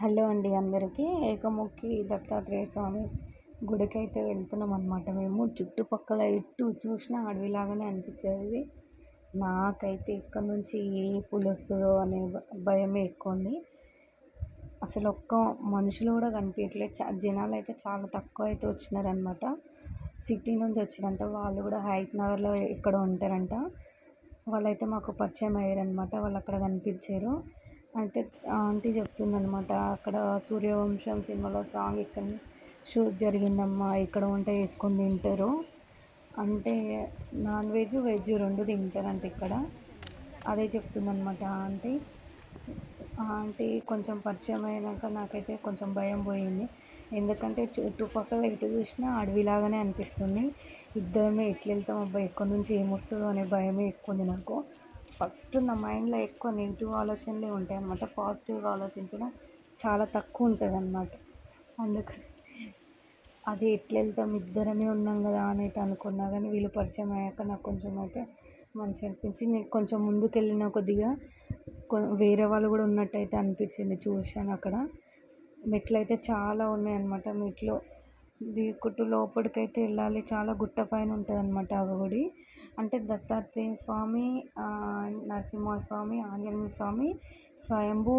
Hello అండి అందరికీ ఏకముఖి దత్తాత్రేయ స్వామి గుడికి అయితే వెళ్తున్నాం అనమాట మేము. చుట్టుపక్కల ఎటు చూసినా అడవిలాగానే అనిపిస్తుంది. నాకైతే ఇక్కడ నుంచి ఏ పులి వస్తుందో అనే భయమే ఎక్కువ ఉంది. అసలు ఒక్క మనుషులు కూడా కనిపించట్లేదు. చా జనాలు అయితే చాలా తక్కువ అయితే వచ్చినారనమాట సిటీ నుంచి వచ్చిరంట. వాళ్ళు కూడా హైత్ నగర్లో ఇక్కడ ఉంటారంట. వాళ్ళైతే మాకు పరిచయం అయ్యారనమాట వాళ్ళు అక్కడ కనిపించారు. అయితే ఆంటీ చెప్తుందనమాట అక్కడ సూర్యవంశం సినిమాలో సాంగ్ ఇక్కడ షూట్ జరిగిందమ్మా ఇక్కడ వంట వేసుకొని తింటారు. అంటే నాన్ వెజ్ వెజ్ రెండు తింటారంట ఇక్కడ. అదే చెప్తుందనమాట ఆంటీ. ఆంటీ కొంచెం పరిచయం అయినాక నాకైతే కొంచెం భయం పోయింది. ఎందుకంటే చుట్టుపక్కల ఎటు చూసినా అడవిలాగానే అనిపిస్తుంది. ఇద్దరమే ఎట్లా వెళ్తాం అబ్బాయి ఎక్కడి నుంచి ఏమొస్తుందో అనే భయమే ఎక్కువ ఉంది నాకు. ఫస్ట్ నా మైండ్లో ఎక్కువ నెగిటివ్ ఆలోచనలే ఉంటాయి అన్నమాట పాజిటివ్గా ఆలోచించడం చాలా తక్కువ ఉంటుంది అన్నమాట అందుకు అది ఎట్లా వెళ్తాం ఇద్దరమే ఉన్నాం కదా అని అయితే అనుకున్నా కానీ వీళ్ళు పరిచయం అయ్యాక నాకు కొంచెం అయితే మంచిగా అనిపించింది. కొంచెం ముందుకు వెళ్ళిన కొద్దిగా వేరే వాళ్ళు కూడా ఉన్నట్టయితే అనిపించింది చూశాను అక్కడ. మెట్లు అయితే చాలా ఉన్నాయన్నమాట. మెట్లు దిగుకుంటూ లోపలికైతే వెళ్ళాలి. చాలా గుట్ట పైన ఉంటుంది అనమాట ఆ గుడి అంటే దత్తాత్రేయ స్వామి నరసింహస్వామి ఆంజనేయ స్వామి స్వయంభూ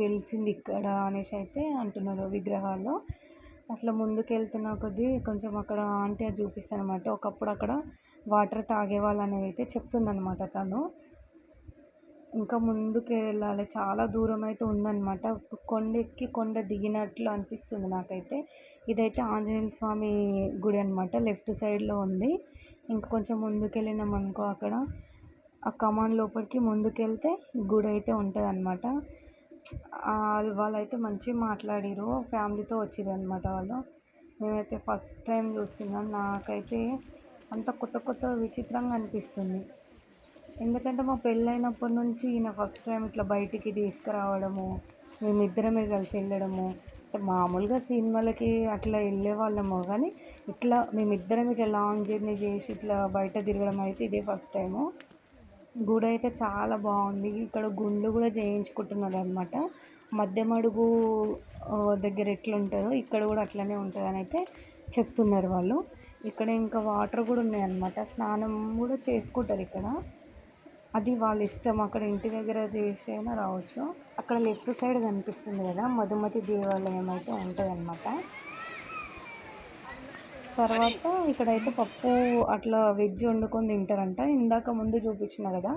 వెలిసింది ఇక్కడ అనేసి అయితే అంటున్నారు విగ్రహాల్లో. అట్లా ముందుకెళ్తున్న కొద్దీ కొంచెం అక్కడ ఆంటీ అది అనమాట ఒకప్పుడు అక్కడ వాటర్ తాగేవాళ్ళు అనేది అయితే చెప్తుందనమాట తను. ఇంకా ముందుకు వెళ్ళాలి చాలా దూరం అయితే ఉందన్నమాట. కొండ ఎక్కి కొండ దిగినట్లు అనిపిస్తుంది నాకైతే. ఇదైతే ఆంజనేయ స్వామి గుడి అనమాట లెఫ్ట్ సైడ్లో ఉంది. ఇంకా కొంచెం ముందుకెళ్ళినాం అనుకో అక్కడ. ఆ కమాన్ లోపలికి ముందుకెళ్తే గుడి అయితే ఉంటుంది అనమాట వాళ్ళైతే మంచిగా మాట్లాడిరు ఫ్యామిలీతో వచ్చిర్రు అనమాట వాళ్ళు. మేమైతే ఫస్ట్ టైం చూస్తున్నాం. నాకైతే అంత కొత్త కొత్త విచిత్రంగా అనిపిస్తుంది. ఎందుకంటే మా పెళ్ళైనప్పటి నుంచి ఈయన ఫస్ట్ టైం ఇట్లా బయటికి తీసుకురావడము మేమిద్దరమే కలిసి వెళ్ళడము. మామూలుగా సినిమాలకి అట్లా వెళ్ళే వాళ్ళము కానీ ఇట్లా మేమిద్దరం ఇట్లా లాంగ్ జర్నీ చేసి ఇట్లా బయట తిరగడం అయితే ఇదే ఫస్ట్ టైము. గుడి అయితే చాలా బాగుంది. ఇక్కడ గుండ్లు కూడా చేయించుకుంటున్నారు అనమాట మధ్య మడుగు దగ్గర ఎట్లా ఉంటుందో ఇక్కడ కూడా అట్లనే ఉంటుంది అని అయితే చెప్తున్నారు వాళ్ళు. ఇక్కడ ఇంకా వాటర్ కూడా ఉన్నాయన్నమాట. స్నానం కూడా చేసుకుంటారు ఇక్కడ. అది వాళ్ళ ఇష్టం. అక్కడ ఇంటి దగ్గర చేసి అయినా రావచ్చు. అక్కడ లెఫ్ట్ సైడ్ కనిపిస్తుంది కదా మధుమతి దేవాలయం అయితే ఉంటుందన్నమాట. తర్వాత ఇక్కడైతే పప్పు అట్లా వెజ్ వండుకొని తింటారంట. ఇందాక ముందు చూపించిన కదా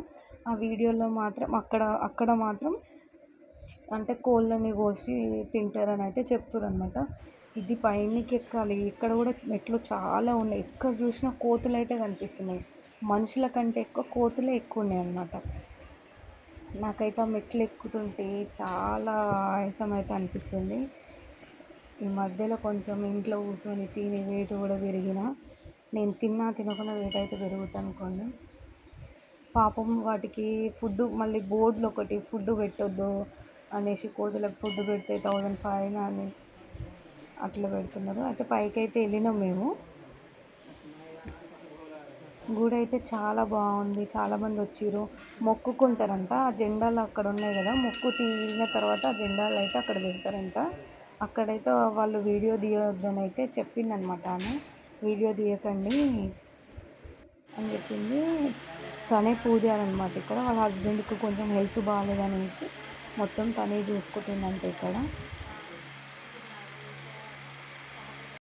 ఆ వీడియోలో మాత్రం అక్కడ అక్కడ మాత్రం అంటే కోళ్ళని కోసి తింటారని అయితే చెప్తారనమాట ఇది పైనకి ఎక్కాలి ఇక్కడ కూడా మెట్లు చాలా ఉన్నాయి. ఎక్కడ చూసినా కోతులు అయితే కనిపిస్తున్నాయి. మనుషుల కంటే ఎక్కువ కోతులే ఎక్కువ ఉన్నాయి అన్నమాట నాకైతే ఆ మెట్లు ఎక్కుతుంటే చాలా ఆయాసం అయితే అనిపిస్తుంది. ఈ మధ్యలో కొంచెం ఇంట్లో కూర్చొని తిని వెయిట్ కూడా పెరిగిన నేను తిన్నా తినకుండా వెయిట్ అయితే పెరుగుతుంది అనుకోండి పాపం వాటికి ఫుడ్ మళ్ళీ బోర్డులు ఒకటి ఫుడ్ పెట్టొద్దు అనేసి కోతులకు ఫుడ్ పెడితే థౌజండ్ ఫైవ్ అని అట్లా పెడుతున్నారు. అయితే పైకి అయితే వెళ్ళినాం మేము. గుడి అయితే చాలా బాగుంది. చాలామంది వచ్చిర్రు. మొక్కుకుంటారంట. ఆ జెండాలు అక్కడ ఉన్నాయి కదా. మొక్కు తీరిన తర్వాత ఆ జెండాలు అయితే అక్కడ పెడతారంట. అక్కడైతే వాళ్ళు వీడియో తీయొద్దని అయితే చెప్పింది అనమాట ఆమె. వీడియో తీయకండి అని చెప్పింది. తనే పూజారి అనమాట ఇక్కడ. వాళ్ళ హస్బెండ్కి కొంచెం హెల్త్ బాగాలేదనేసి మొత్తం తనే చూసుకుంటుందంట ఇక్కడ.